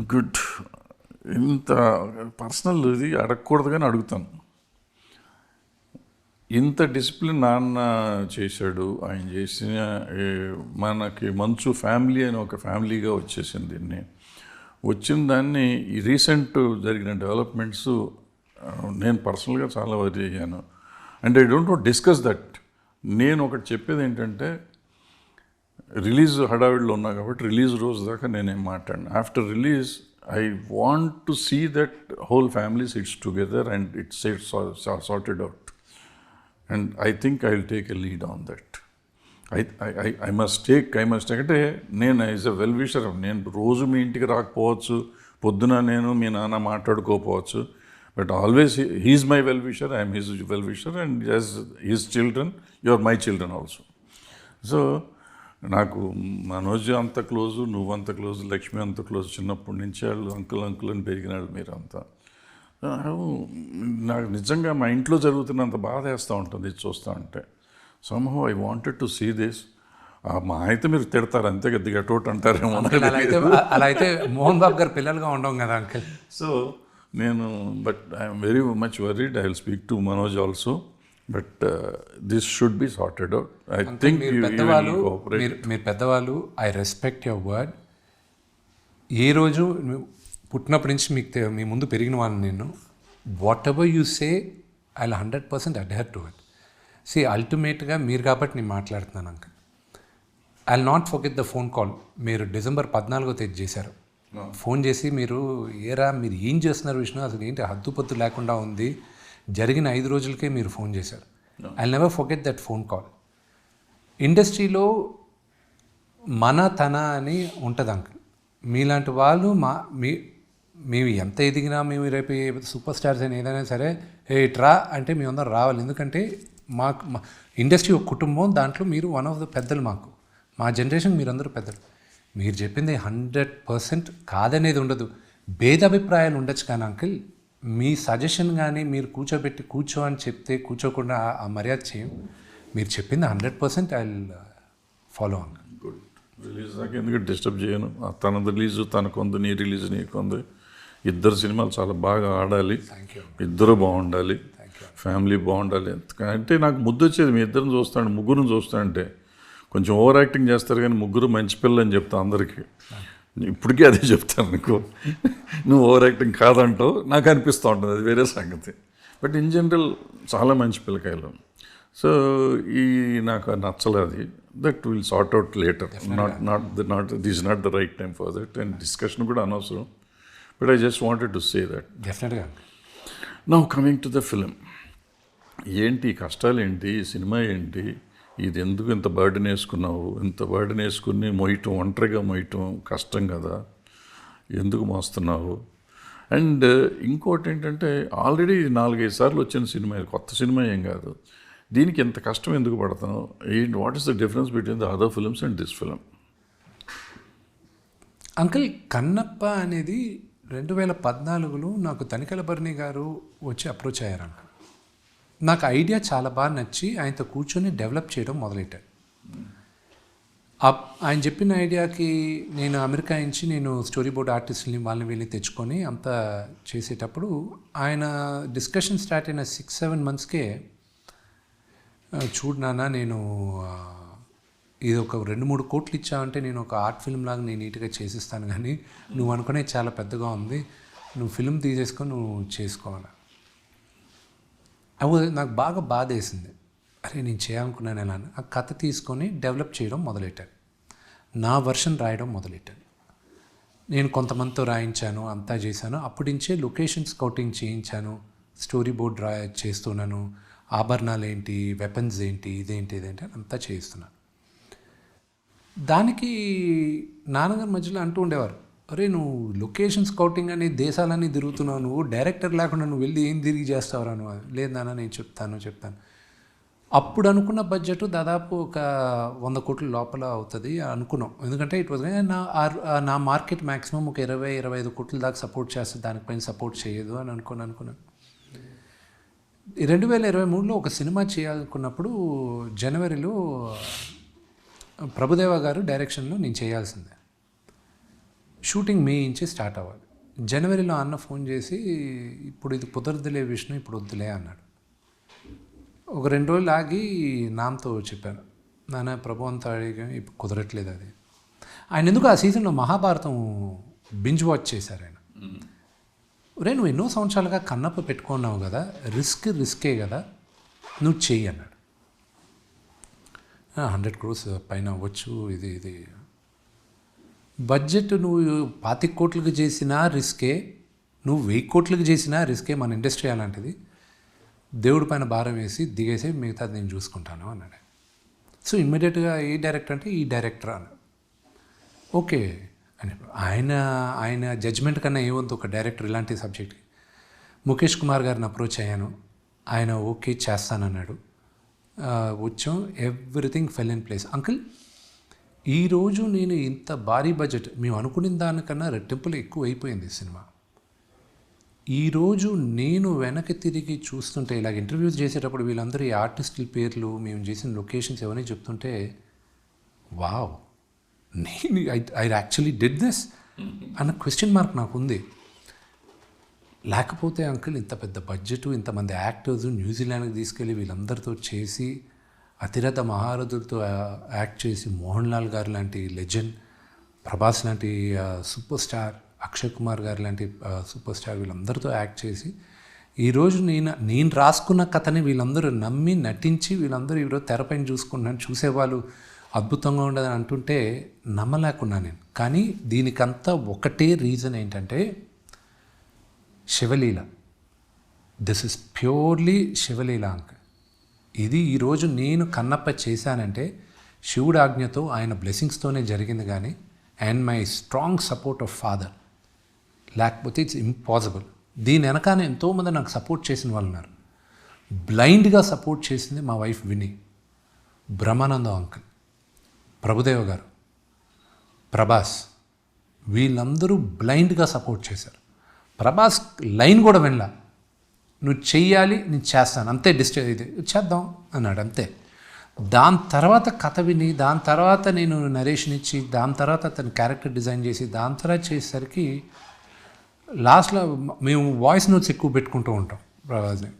Good. ఇంత personal ఇది అడగకూడదు కానీ అడుగుతాను. ఇంత డిసిప్లిన్ నాన్న చేశాడు ఆయన చేసిన మనకి మంచు ఫ్యామిలీ అని ఒక ఫ్యామిలీగా వచ్చేసింది దీన్ని. వచ్చిన దాన్ని ఈ రీసెంట్ జరిగిన డెవలప్మెంట్స్ నేను పర్సనల్గా చాలా వరి అయ్యాను. And I don't discuss that. నేను ఒకటి చెప్పేది ఏంటంటే రిలీజ్ హడావిడిలో ఉన్నా కాబట్టి రిలీజ్ రోజు దాకా నేనేం మాట్లాడిన. After release I want to see that whole family sits together and it's it's sorted out and I think I will take a lead on that I I I must take I must అంటే నేను as a well wisher నేను రోజు మీ ఇంటికి రాకపోవచ్చు పొద్దున నేను మీ నాన్న మాట్లాడుకోకపోవచ్చు but always he's my well wisher I'm his well wisher and as his children you are my children also so నాకు మనోజ్ అంత క్లోజు నువ్వు అంత క్లోజ్ లక్ష్మి అంత క్లోజ్ చిన్నప్పటి నుంచి వాళ్ళు అంకుల్ అంకుల్ అని పెరిగినాడు మీరంతా. నాకు నిజంగా మా ఇంట్లో జరుగుతున్నంత బాధ వేస్తూ ఉంటుంది ఇది చూస్తూ ఉంటే. Somehow I wanted to see this మా అయితే మీరు తిడతారు అంతే కదా గటోట్ అంటారేమో అలా అయితే మోహన్ బాబు గారు పిల్లలుగా ఉండం కదా అంకిల్? సో నేను but I'm very much worried I will speak to Manoj also but this should be sorted out I think మీరు పెద్దవాళ్ళు మీరు పెద్దవాళ్ళు ఐ రెస్పెక్ట్ యువర్ వర్డ్ ఏ రోజు పుట్టినప్పటి నుంచి మీకు మీ ముందు పెరిగిన వాళ్ళని నేను whatever you say I hundred percent adhere to it C అల్టిమేట్గా మీరు కాబట్టి నేను మాట్లాడుతున్నాను అంక I not forget the phone call మీరు డిసెంబర్ పద్నాలుగో తేదీ చేశారు. ఫోన్ చేసి మీరు ఏరా మీరు ఏం చేస్తున్నారు విష్ణు? అసలు ఏంటి? హద్దుపత్తు లేకుండా ఉంది. జరిగిన ఐదు రోజులకే మీరు ఫోన్ చేశారు. I never forget that phone call ఇండస్ట్రీలో మన తన అని ఉంటుంది అంకుల్. మీలాంటి వాళ్ళు మా మీ మేము ఎంత ఎదిగినా మేము రేపు సూపర్ స్టార్స్ అని ఏదైనా సరే ఏ ట్రా అంటే మేమందరం రావాలి. ఎందుకంటే మాకు మా ఇండస్ట్రీ ఒక కుటుంబం దాంట్లో మీరు వన్ ఆఫ్ ద పెద్దలు మాకు. మా జనరేషన్ మీరందరూ పెద్దలు. మీరు చెప్పింది హండ్రెడ్ పర్సెంట్ కాదనేది ఉండదు. భేదాభిప్రాయాలు ఉండొచ్చు కానీ అంకిల్ మీ సజెషన్ కానీ మీరు కూర్చోబెట్టి కూర్చో అని చెప్తే కూర్చోకుండా ఆ- మర్యాద చేయం. మీరు చెప్పింది hundred percent I follow uncle good release దాకా ఎందుకంటే డిస్టర్బ్ చేయను? తన రిలీజ్ తనకుంది నీ రిలీజ్ నీకుంది. ఇద్దరు సినిమాలు చాలా బాగా ఆడాలి. థ్యాంక్ యూ ఇద్దరు బాగుండాలి. ఫ్యామిలీ బాగుండాలి. అంటే నాకు ముద్దు వచ్చేది మీ ఇద్దరిని చూస్తాను ముగ్గురుని చూస్తానంటే కొంచెం ఓవర్ యాక్టింగ్ చేస్తారు కానీ ముగ్గురు మంచి పిల్లలు అని చెప్తా అందరికీ. ఇప్పటికీ అదే చెప్తాను నీకు. నువ్వు ఓవర్ యాక్టింగ్ కాదంటావు నాకు అనిపిస్తూ ఉంటుంది అది వేరే సంగతి. బట్ ఇన్ జనరల్ చాలా మంచి పిల్లకాయలు. సో ఈ నాకు నచ్చలేదు that will sort out later not not the not this not the right time for that and discussion కూడా అనవసరం. But I just wanted to say that డెఫినెట్గా now coming to the film ఏంటి కష్టాలు ఏంటి cinema ఏంటి? ఇది ఎందుకు ఇంత బర్డెన్ వేసుకున్నావు? ఇంత బర్డెన్ వేసుకుని మొయ్యటం ఒంటరిగా మొయ్యటం కష్టం కదా. ఎందుకు మోస్తున్నావు? అండ్ ఇంకోటి ఏంటంటే ఆల్రెడీ నాలుగైదు సార్లు వచ్చిన సినిమా కొత్త సినిమా ఏం కాదు. దీనికి ఇంత కష్టం ఎందుకు పడతాను ఏంటి what is the difference between the other films and this film uncle Kannappa అనేది రెండు వేల పద్నాలుగులో నాకు తనికల భరణి గారు వచ్చి అప్రోచ్ అయ్యారు అంకుల్ నాకు ఐడియా చాలా బాగా నచ్చి ఆయనతో కూర్చొని డెవలప్ చేయడం మొదలెట్టాను. అప్- ఆయన చెప్పిన ఐడియాకి నేను అమెరికా నుంచి నేను స్టోరీ బోర్డ్ ఆర్టిస్ట్ని వాళ్ళని వెళ్ళి తెచ్చుకొని అంతా చేసేటప్పుడు ఆయన డిస్కషన్ స్టార్ట్ అయిన సిక్స్ సెవెన్ మంత్స్కే ఆ, చూడు నాన్న నేను ఇది ఒక రెండు మూడు కోట్లు ఇచ్చావంటే నేను ఒక ఆర్ట్ ఫిల్మ్ లాగా నేను నీట్గా చేసిస్తాను కానీ నువ్వు అనుకునే చాలా పెద్దగా ఉంది. నువ్వు ఫిల్మ్ తీసేసుకొని నువ్వు చేసుకోవాలి. అవి నాకు బాగా బాధ వేసింది అరే నేను చేయాలనుకున్నాను ఎలా ఆ కథ తీసుకొని డెవలప్ చేయడం మొదలెట్టాను. నా వర్షన్ రాయడం మొదలెట్టాను. నేను కొంతమందితో రాయించాను అంతా చేశాను. అప్పటి నుంచే లొకేషన్ స్కౌటింగ్ చేయించాను. స్టోరీ బోర్డ్ రా చేస్తున్నాను. ఆభరణాలు ఏంటి వెపన్స్ ఏంటి ఇదేంటి ఇదేంటి అని అంతా చేయిస్తున్నాను. దానికి నాన్నగారి మధ్యలో అంటూ ఉండేవారు. అరే నువ్వు లొకేషన్ స్కౌటింగ్ అని దేశాలన్నీ తిరుగుతున్నావు నువ్వు డైరెక్టర్ లేకుండా నువ్వు వెళ్ళి ఏం తిరిగి చేస్తావురా నువ్వు? లేదు నేను చెప్తాను చెప్తాను. అప్పుడు అనుకున్న బడ్జెట్ దాదాపు ఒక వంద కోట్ల లోపల అవుతుంది అనుకున్నాం. ఎందుకంటే ఇట్ వాజ్ నా నా మార్కెట్ మ్యాక్సిమం ఒక ఇరవై ఇరవై ఐదు కోట్ల దాకా సపోర్ట్ చేస్తుంది దానిపైన సపోర్ట్ చేయదు అని అనుకుని అనుకున్నాను. రెండు వేల ఇరవై మూడులో ఒక సినిమా చేయాలనుకున్నప్పుడు జనవరిలో ప్రభుదేవ గారు డైరెక్షన్లో నేను చేయాల్సిందే. షూటింగ్ మే నుంచి స్టార్ట్ అవ్వాలి. జనవరిలో అన్న ఫోన్ చేసి ఇప్పుడు ఇది కుదరదులే విష్ణు ఇప్పుడు వద్దులే అన్నాడు. ఒక రెండు రోజులు ఆగి నాన్నతో చెప్పాను. నాన్న ప్రభు అంతా అడిగా ఇప్పుడు కుదరట్లేదు అది. ఆయన ఎందుకు ఆ సీజన్లో మహాభారతం బింజ్ వాచ్ చేశారు ఆయన? రే నువ్వు ఎన్నో సంవత్సరాలుగా కన్నప్ప పెట్టుకున్నావు కదా రిస్క్ రిస్కే కదా నువ్వు చెయ్యి అన్నాడు. హండ్రెడ్ క్రోర్స్ పైన అవ్వచ్చు ఇది ఇది బడ్జెట్ నువ్వు పాతిక కోట్లకు చేసినా రిస్కే నువ్వు వెయ్యి కోట్లకు చేసినా రిస్కే మన ఇండస్ట్రీ అలాంటిది. దేవుడి పైన భారం వేసి దిగేసి మిగతాది నేను చూసుకుంటాను అన్నాడు. సో ఇమ్మీడియట్గా ఏ డైరెక్టర్ అంటే ఈ డైరెక్టర్ అని ఓకే. అని ఆయన ఆయన జడ్జ్మెంట్ కన్నా ఏముంది ఒక డైరెక్టర్ ఇలాంటి సబ్జెక్ట్. ముఖేష్ కుమార్ గారిని అప్రోచ్ అయ్యాను. ఆయన ఓకే చేస్తానన్నాడు. వచ్చాం. Everything fell in place. Uncle ఈరోజు నేను ఇంత భారీ బడ్జెట్ మేము అనుకున్న దానికన్నా రెట్టింపులు ఎక్కువ అయిపోయింది సినిమా. ఈరోజు నేను వెనక్కి తిరిగి చూస్తుంటే ఇలాగ ఇంటర్వ్యూస్ చేసేటప్పుడు వీళ్ళందరూ ఆర్టిస్టుల పేర్లు మేము చేసిన లొకేషన్స్ ఎవరిని చెప్తుంటే వావ్ నేను I I actually did this అన్న క్వశ్చన్ మార్క్ నాకు ఉంది లేకపోతే అంకుల్ ఇంత పెద్ద బడ్జెట్ ఇంతమంది యాక్టర్స్ న్యూజిలాండ్కి తీసుకెళ్ళి వీళ్ళందరితో చేసి అతిరథ మహారథులతో యాక్ట్ చేసి మోహన్ లాల్ గారు లాంటి లెజెండ్ ప్రభాస్ లాంటి సూపర్ స్టార్ అక్షయ్ కుమార్ గారు లాంటి సూపర్ స్టార్ వీళ్ళందరితో యాక్ట్ చేసి ఈరోజు నేను నేను రాసుకున్న కథని వీళ్ళందరూ నమ్మి నటించి వీళ్ళందరూ ఈరోజు తెరపైన చూసుకున్నాను చూసేవాళ్ళు అద్భుతంగా ఉండదని అంటుంటే నమ్మలేకున్నా నేను. కానీ దీనికంతా ఒకటే రీజన్ ఏంటంటే శివలీల. దిస్ ఇస్ ప్యూర్లీ శివలీల అంక ఇది ఈరోజు నేను కన్నప్ప చేశానంటే శివుడు ఆజ్ఞతో ఆయన బ్లెస్సింగ్స్తోనే జరిగింది కానీ and my strong support of father లేకపోతే ఇట్స్ ఇంపాసిబుల్ దీని వెనకానే ఎంతోమంది నాకు సపోర్ట్ చేసిన వాళ్ళు ఉన్నారు. బ్లైండ్గా సపోర్ట్ చేసింది మా వైఫ్ విని బ్రహ్మానందం అంకుల్ ప్రభుదేవ గారు. ప్రభాస్. వీళ్ళందరూ బ్లైండ్గా సపోర్ట్ చేశారు. ప్రభాస్ లైన్ కూడా వినలా. నువ్వు చెయ్యాలి నేను చేస్తాను. అంతే డిస్ట ఇది చేద్దాం అన్నాడు అంతే. దాని తర్వాత కథ విని దాని తర్వాత నేను నరేషన్ ఇచ్చి దాని తర్వాత అతను క్యారెక్టర్ డిజైన్ చేసి దాని తర్వాత చేసేసరికి లాస్ట్లో మేము వాయిస్ నోట్స్ ఎక్కువ పెట్టుకుంటూ ఉంటాం ప్రభాస్ని.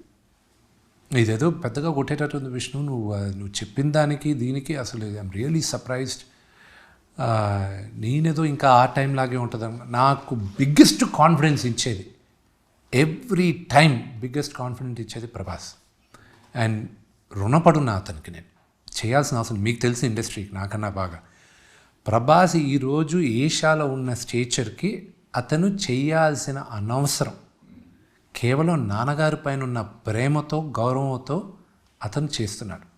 ఇదేదో పెద్దగా కొట్టేటట్టు ఉంది విష్ణు నువ్వు నువ్వు చెప్పిన దానికి దీనికి అసలు ఐఎమ్ రియలీ సర్ప్రైజ్డ్ నేనేదో ఇంకా ఆ టైం లాగే ఉంటుంది నాకు బిగ్గెస్ట్ కాన్ఫిడెన్స్ ఇచ్చేది. ఎవ్రీ టైం బిగ్గెస్ట్ కాన్ఫిడెంట్ ఇచ్చేది ప్రభాస్. అండ్ రుణపడున్నా అతనికి నేను. చేయాల్సిన అవసరం మీకు తెలిసి ఇండస్ట్రీకి నాకన్నా బాగా. ప్రభాస్ ఈరోజు ఏషియాలో ఉన్న స్టేచర్కి అతను చేయాల్సిన అనవసరం. కేవలం నాన్నగారి పైన ఉన్న ప్రేమతో గౌరవంతో అతను చేస్తున్నాడు.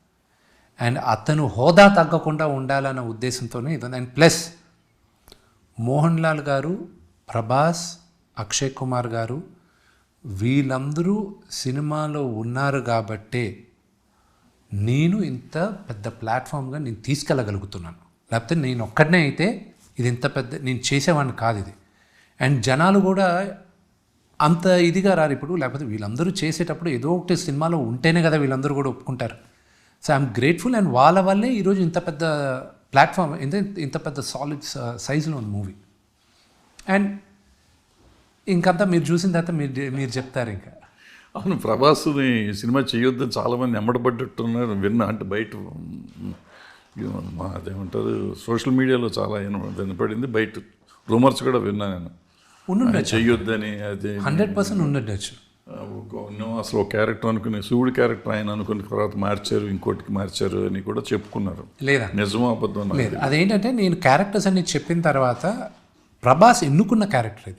అండ్ అతను హోదా తగ్గకుండా ఉండాలన్న ఉద్దేశంతోనే ఇది అండ్ ప్లస్ మోహన్ లాల్ గారు ప్రభాస్ అక్షయ్ కుమార్ గారు వీళ్ళందరూ సినిమాలో ఉన్నారు కాబట్టే నేను ఇంత పెద్ద ప్లాట్ఫామ్గా నేను తీసుకెళ్ళగలుగుతున్నాను. లేకపోతే నేను ఒక్కడనే అయితే ఇది ఇంత పెద్ద నేను చేసేవాడిని కాదు ఇది. అండ్ జనాలు కూడా అంత ఇదిగా రారు ఇప్పుడు లేకపోతే వీళ్ళందరూ చేసేటప్పుడు ఏదో ఒకటి సినిమాలో ఉంటేనే కదా వీళ్ళందరూ కూడా ఒప్పుకుంటారు. సో ఐఎమ్ గ్రేట్ఫుల్ అండ్ వాళ్ళ వల్లే ఈరోజు ఇంత పెద్ద ప్లాట్ఫామ్ ఇంత ఇంత పెద్ద సాలిడ్ సైజులో ఉంది మూవీ. అండ్ ఇంకంతా మీరు చూసిన తర్వాత మీరు మీరు చెప్తారు ఇంకా. అవును ప్రభాస్ని సినిమా చేయొద్దని చాలామంది ఎమ్మడబడ్డట్టున్నారు విన్నా అంటే బయట అదేమంటారు సోషల్ మీడియాలో చాలా విన- వినపడింది బయట రూమర్స్ కూడా విన్నా నేను. చెయ్యొద్దని అది హండ్రెడ్ పర్సెంట్ ఉండొచ్చు అసలు ఒక క్యారెక్టర్ అనుకుని శివుడి క్యారెక్టర్ ఆయన అనుకున్న తర్వాత మార్చారు ఇంకోటికి మార్చారు అని కూడా చెప్పుకున్నారు. లేదా? నిజమో అబద్ధం లేదు. అదేంటంటే నేను క్యారెక్టర్స్ అన్ని చెప్పిన తర్వాత ప్రభాస్ ఎన్నుకున్న క్యారెక్టర్ ఇది?